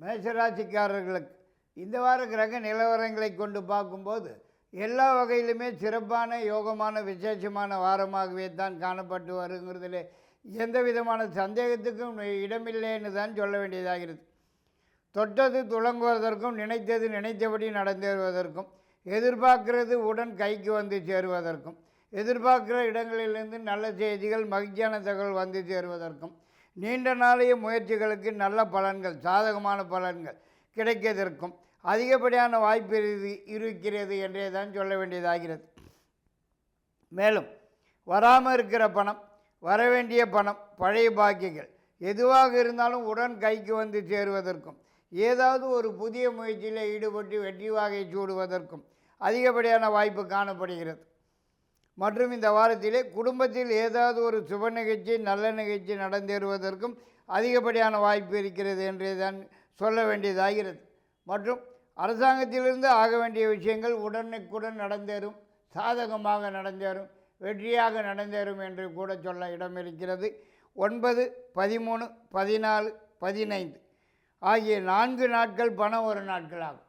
மேஷராசிக்காரர்களுக்கு இந்த வார கிரக நிலவரங்களை கொண்டு பார்க்கும்போது எல்லா வகையிலுமே சிறப்பான யோகமான விசேஷமான வாரமாகவே தான் காணப்பட்டு வருங்கிறதுல எந்த விதமான சந்தேகத்துக்கும் இடமில்லைன்னு தான் சொல்ல வேண்டியதாகிறது. தொட்டது துளங்குவதற்கும் நினைத்தது நினைத்தபடி நடந்தேறுவதற்கும் எதிர்பார்க்கிறது உடன் கைக்கு வந்து சேருவதற்கும் எதிர்பார்க்கிற இடங்களிலிருந்து நல்ல செய்திகள் மகிழ்ச்சியான தகவல் வந்து சேருவதற்கும் நீண்ட நாளைய முயற்சிகளுக்கு நல்ல பலன்கள் சாதகமான பலன்கள் கிடைக்கதற்கும் அதிகப்படியான வாய்ப்பு இருக்கிறது என்றே தான் சொல்ல வேண்டியதாகிறது. மேலும் வராமல் இருக்கிற பணம் வர வேண்டிய பணம் பழைய பாக்கியங்கள் எதுவாக இருந்தாலும் உடன் கைக்கு வந்து சேருவதற்கும் ஏதாவது ஒரு புதிய முயற்சியில் ஈடுபட்டு வெற்றி வாகை சூடுவதற்கும் அதிகப்படியான வாய்ப்பு காணப்படுகிறது. மற்றும் இந்த வாரத்திலே குடும்பத்தில் ஏதாவது ஒரு சுப நிகழ்ச்சி நல்ல நிகழ்ச்சி நடந்தேறுவதற்கும் அதிகப்படியான வாய்ப்பு இருக்கிறது என்றே தான் சொல்ல வேண்டியதாகிறது. மற்றும் அரசாங்கத்திலிருந்து ஆக வேண்டிய விஷயங்கள் உடனுக்குடன் நடந்தேறும் சாதகமாக நடந்தேறும் வெற்றியாக நடந்தேறும் என்று கூட சொல்ல இடம் இருக்கிறது ஒன்பது பதிமூணு பதினாலு பதினைந்து ஆகிய நான்கு நாட்கள் பணம் ஒரு நாட்களாகும்.